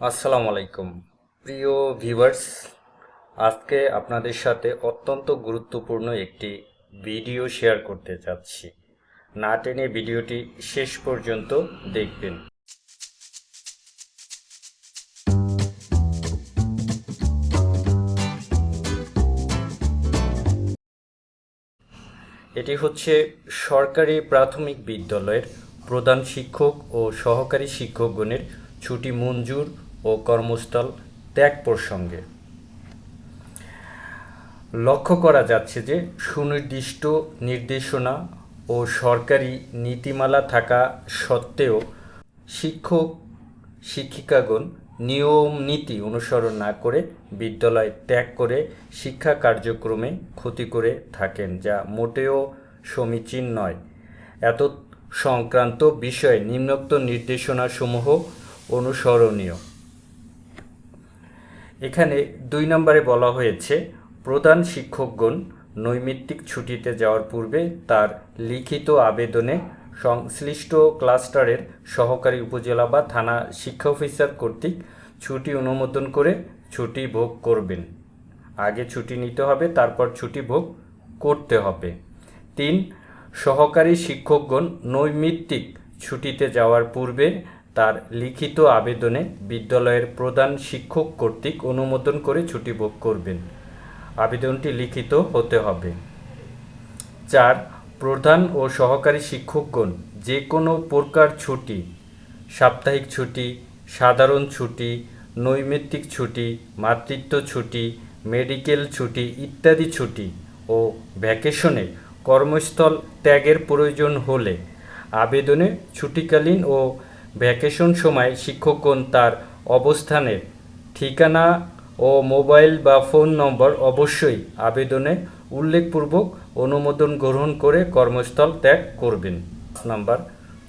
আসসালামু আলাইকুম। প্রিয় ভিউয়ার্স, আজকে আপনাদের সাথে অত্যন্ত গুরুত্বপূর্ণ একটি ভিডিও শেয়ার করতে যাচ্ছি। না টেনে ভিডিওটি শেষ পর্যন্ত দেখবেন। এটি হচ্ছে সরকারি প্রাথমিক বিদ্যালয়ের প্রধান শিক্ষক ও সহকারী শিক্ষকগণের ছুটি মঞ্জুর ও কর্মস্থল ত্যাগ প্রসঙ্গে। লক্ষ্য করা যাচ্ছে যে, সুনির্দিষ্ট নির্দেশনা ও সরকারি নীতিমালা থাকা সত্ত্বেও শিক্ষক, শিক্ষিকাগণ নিয়ম নীতি অনুসরণ না করে বিদ্যালয় ত্যাগ করে শিক্ষা কার্যক্রমে ক্ষতি করে থাকেন, যা মোটেও সমীচীন নয়। এত সংক্রান্ত বিষয়ে নিম্নোক্ত নির্দেশনাসমূহ অনুসরণীয়। এখানে দুই নম্বরে বলা হয়েছে, প্রধান শিক্ষকগণ নৈমিত্তিক ছুটিতে যাওয়ার পূর্বে তার লিখিত আবেদনে সংশ্লিষ্ট ক্লাস্টারের সহকারী উপজেলা বা থানা শিক্ষা অফিসার কর্তৃক ছুটি অনুমোদন করে ছুটি ভোগ করবেন। আগে ছুটি নিতে হবে, তারপর ছুটি ভোগ করতে হবে। তিন, সহকারী শিক্ষকগণ নৈমিত্তিক ছুটিতে যাওয়ার পূর্বে তার লিখিত আবেদনে বিদ্যালয়ের প্রধান শিক্ষক কর্তৃক অনুমোদন করে ছুটি ভোগ করবেন। আবেদনটি লিখিত হতে হবে। চার, প্রধান ও সহকারী শিক্ষকগণ যে কোনো প্রকার ছুটি, সাপ্তাহিক ছুটি, সাধারণ ছুটি, নৈমিত্তিক ছুটি, মাতৃত্ব ছুটি, মেডিকেল ছুটি ইত্যাদি ছুটি ও ভ্যাকেশনে কর্মস্থল ত্যাগের প্রয়োজন হলে আবেদনে ছুটিকালীন ও ভ্যাকেশন সময় শিক্ষকগণ তার অবস্থানের ঠিকানা ও মোবাইল বা ফোন নম্বর অবশ্যই আবেদনে উল্লেখপূর্বক অনুমোদন গ্রহণ করে কর্মস্থল ত্যাগ করবেন। নাম্বার,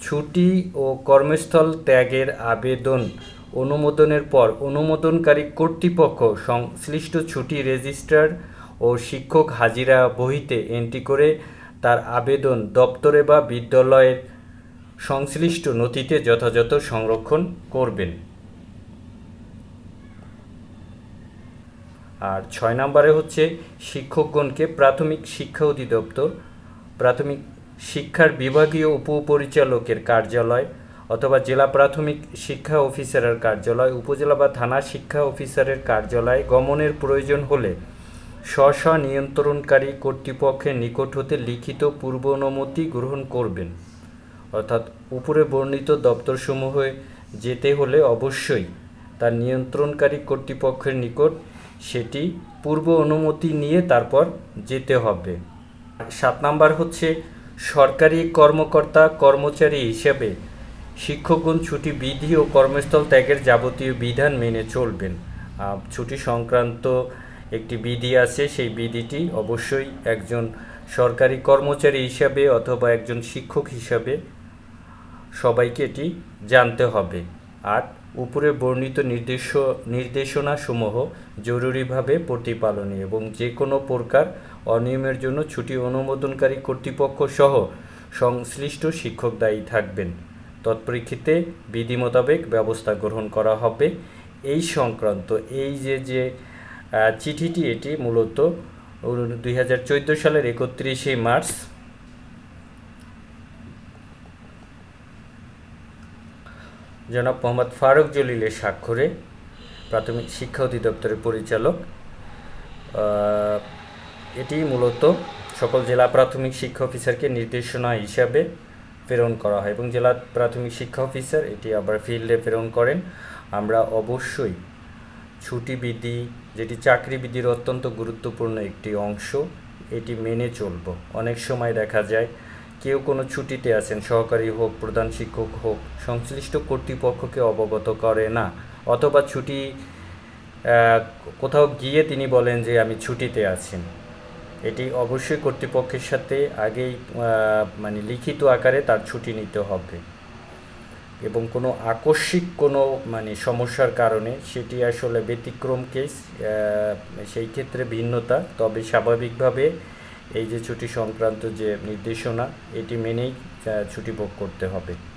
ছুটি ও কর্মস্থল ত্যাগের আবেদন অনুমোদনের পর অনুমোদনকারী কর্তৃপক্ষ সংশ্লিষ্ট ছুটি রেজিস্ট্রার ও শিক্ষক হাজিরা বহিতে এন্ট্রি করে তার আবেদন দপ্তরে বা বিদ্যালয়ের সংশ্লিষ্ট নথিতে যথাযথ সংরক্ষণ করবেন। আর ছয় নম্বরে হচ্ছে শিক্ষকগণকে প্রাথমিক শিক্ষা অধিদপ্তর, প্রাথমিক শিক্ষার বিভাগীয় উপপরিচালকের কার্যালয় অথবা জেলা প্রাথমিক শিক্ষা অফিসারের কার্যালয়, উপজেলা বা থানা শিক্ষা অফিসারের কার্যালয় গমনের প্রয়োজন হলে স্ব নিয়ন্ত্রণকারী কর্তৃপক্ষের নিকট হতে লিখিত পূর্ব অনুমতি গ্রহণ করবেন। অর্থাৎ উপরে বর্ণিত দপ্তরসমূহে যেতে হলে অবশ্যই তার নিয়ন্ত্রণকারী কর্তৃপক্ষের নিকট সেটি পূর্ব অনুমতি নিয়ে তারপর যেতে হবে। সাত নাম্বার হচ্ছে, সরকারি কর্মকর্তা কর্মচারী হিসেবে শিক্ষকগণ ছুটি বিধি ও কর্মস্থল ত্যাগের যাবতীয় বিধান মেনে চলবেন। ছুটি সংক্রান্ত একটি বিধি আছে, সেই বিধিটি অবশ্যই একজন সরকারি কর্মচারী হিসাবে অথবা একজন শিক্ষক হিসাবে সবাইকে এটি জানতে হবে। আর উপরে বর্ণিত নির্দেশ, নির্দেশনাসমূহ জরুরিভাবে প্রতিপালনে এবং যে কোনো প্রকার অনিয়মের জন্য ছুটি অনুমোদনকারী কর্তৃপক্ষ সহ সংশ্লিষ্ট শিক্ষক দায়ী থাকবেন। তৎপরিক্ষিতে বিধি মোতাবেক ব্যবস্থা গ্রহণ করা হবে। এই সংক্রান্ত এই যে যে চিঠিটি এটি মূলত দুই হাজার চোদ্দ সালের একত্রিশে মার্চ। জনাব মোহাম্মদ ফারুক জলিলের স্বাক্ষরে প্রাথমিক শিক্ষা অধিদপ্তরের পরিচালক। এটি মূলত সকল জেলা প্রাথমিক শিক্ষা অফিসারকে নির্দেশনা হিসাবে প্রেরণ করা হয় এবং জেলা প্রাথমিক শিক্ষা অফিসার এটি আবার ফিল্ডে প্রেরণ করেন। আমরা অবশ্যই ছুটি বিধি যেটি চাকরিবিধির অত্যন্ত গুরুত্বপূর্ণ একটি অংশ, এটি মেনে চলব। অনেক সময় দেখা যায়, কেউ কোনো ছুটিতে আছেন, সহকারী হোক, প্রধান শিক্ষক হোক, সংশ্লিষ্ট কর্তৃপক্ষকে অবগত করে না, অথবা ছুটি কোথাও গিয়ে তিনি বলেন যে আমি ছুটিতে আছি। এটি অবশ্যই কর্তৃপক্ষের সাথে আগেই মানে লিখিত আকারে তার ছুটি নিতে হবে। এবং কোনো আকস্মিক কোনো মানে সমস্যার কারণে সেটি আসলে ব্যতিক্রম কেস সেই ক্ষেত্রে ভিন্নতা। তবে স্বাভাবিকভাবে এই যে ছুটি সংক্রান্ত যে নির্দেশনা, এটি মেনেই ছুটি ভোগ করতে হবে।